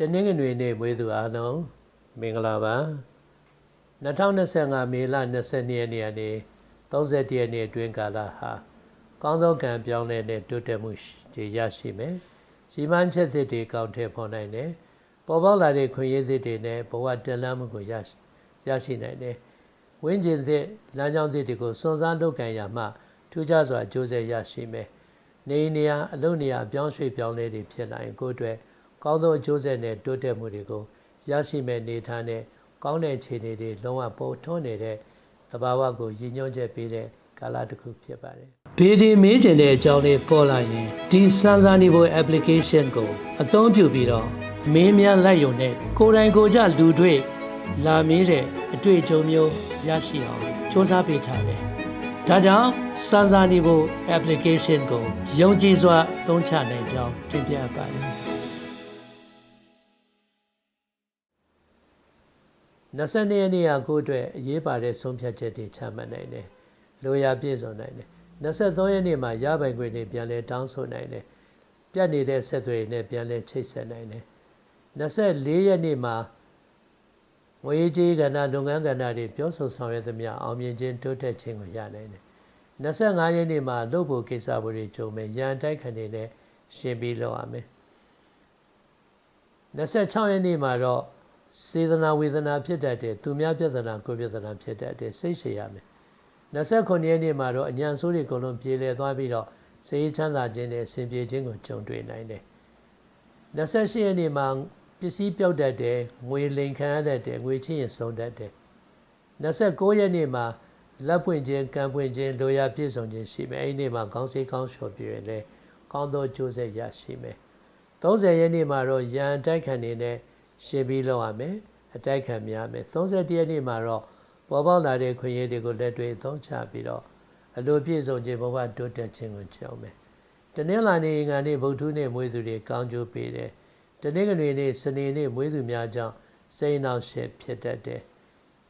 တနင်္ဂနွေနေ့မွေးသူအားလုံးမင်္ဂလာပါ2025မေလ22ရက်နေ့ကနေ31ရက်နေ့အတွင်းကာလဟာကောင်းသောကံပြောင်းလဲတဲ့တိုးတက်မှုတွေရရှိမယ်။ရှိမှန်းချက်သစ်တွေကောက်ထည့်ဖော်နိုင်တယ်။ပေါ်ပေါက်လာတဲ့ခွင့်ရသစ်တွေနဲ့ဘဝတည်လမ်းမှုကိုရရှိရရှိနိုင်တယ်။ဝင်းကျင်သစ်လမ်းကြောင်းသစ်တွေကိုစွန့်စားလုပ်ကံရမှထူးခြားစွာကြိုးစားရရှိမယ်။နေနေရာအလုပ်နေရာပြောင်းရွှေ့ပြောင်းလဲတွေဖြစ်နိုင်ကိုယ့်အတွက် ကောင်းသောအကျိုးဆက်နဲ့တိုးတက်မှုတွေကိုရရှိမဲ့နေထားနဲ့ကောင်းတဲ့ခြေအနေတွေလုံးဝပေါ်ထွန်းနေတဲ့သဘာဝကိုရည်ညွှန်းချက်ပေးတဲ့ကာလတစ်ခုဖြစ်ပါတယ်။ဘေဒီမေးချင်တဲ့အကြောင်းလေးပေါ်လာရင်ဒီစမ်းစာနေဖို့ application ကိုအသုံးပြုပြီးတော့မင်းများလိုက်ရုံနဲ့ကိုယ်တိုင်ကိုယ်ကြလူတွေ့လာမေးတဲ့အတွေ့အကြုံမျိုးရရှိအောင်စ조사ပေးထားတယ်။ဒါကြောင့်စမ်းစာနေဖို့ application ကိုယုံကြည်စွာသုံးချနိုင်ကြောင်းတင်ပြပါတယ်။ 22ရက်နေ့ကကိုအတွက်အရေးပါတဲ့ဆုံးဖြတ်ချက်တွေချမှတ်နိုင်တယ်။လိုရာပြည့်စုံနိုင်တယ်။23ရက်နေ့မှာရပိုင်ခွင့်တွေပြန်လဲတောင်းဆိုနိုင်တယ်။ပြတ်နေတဲ့ဆက်သွယ်တွေနဲ့ပြန်လဲချိတ်ဆက်နိုင်တယ်။24ရက်နေ့မှာငွေကြေးကဏ္ဍလုပ်ငန်းကဏ္ဍတွေပြောဆိုဆောင်ရွက်သမျှအောင်မြင်ခြင်းတိုးတက်ခြင်းကိုရနိုင်တယ်။25ရက်နေ့မှာလုပ်ဖို့ကိစ္စတွေကြုံမယ်ရန်တိုက်ခံနေနဲ့ရှင်းပြီးလုပ်ရမယ်။26ရက်နေ့မှာတော့ စေတနာဝေဒနာဖြစ်တတ်တယ်သူများပြဿနာကိုယ်ပြဿနာဖြစ်တတ်တယ်စိတ်ရှည်ရမယ်29ရက်နေ့မှာတော့အញ្ញံဆိုးတွေအကုန်လုံးပြေလည်သွားပြီးတော့စိတ်ချမ်းသာခြင်းနဲ့ဆင်ပြေခြင်းကိုကြုံတွေ့နိုင်တယ်28ရက်နေ့မှာပစ္စည်းပြောက်တတ်တယ်ငွေလိမ်ခံရတတ်တယ်ငွေချင်းရင်ဆုံးတတ်တယ်29ရက်နေ့မှာလက်ပွင့်ခြင်းကံပွင့်ခြင်းလိုရာပြည့်စုံခြင်းရှိမယ်အဲ့ဒီနေ့မှာခေါင်းစိတ်ကောင်းလျှော်ပြည့်လဲကောင်းသောကြိုးစားရရှိမယ်30ရက်နေ့မှာတော့ရန်တိုက်ခံနေတဲ့ ရှင်းပြီးလောက်ရမယ်အတိုက်ခံများမယ်31ရက်နေ့မှာတော့ပေါ်ပေါက်လာတဲ့ခွင့်ရည်တွေကိုလက်တွေ့သုံးချပြီးတော့အလိုပြည့်စုံခြင်းဘဝတိုးတက်ခြင်းကိုကြောက်မယ်တနင်္လာနေ့ငါနေ့ဗုဒ္ဓနေ့မွေးသူတွေကောင်းကျိုးပေးတယ်တနင်္ဂနွေနေ့စနေနေ့မွေးသူများကြောင့်စိတ်နှောက်ရှက်ဖြစ်တတ်တယ်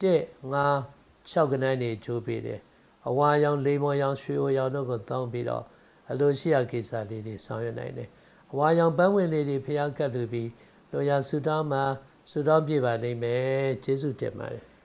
တဲ့ငါ6ကနန်းနေကျိုးပေးတယ်အဝါရောင်လိမ္မော်ရောင်ရွှေအိုရောင်တို့ကိုတောင်းပြီးတော့အလိုရှိရာကိစ္စလေးတွေဆောင်ရွက်နိုင်တယ်အဝါရောင်ပန်းဝင်လေးတွေဖျားကတ်လူပြီး လိုရာဆူတောင်းမှာဆူတောင်းပြပါလိမ့်မယ်ကျေးဇူးတင်ပါတယ်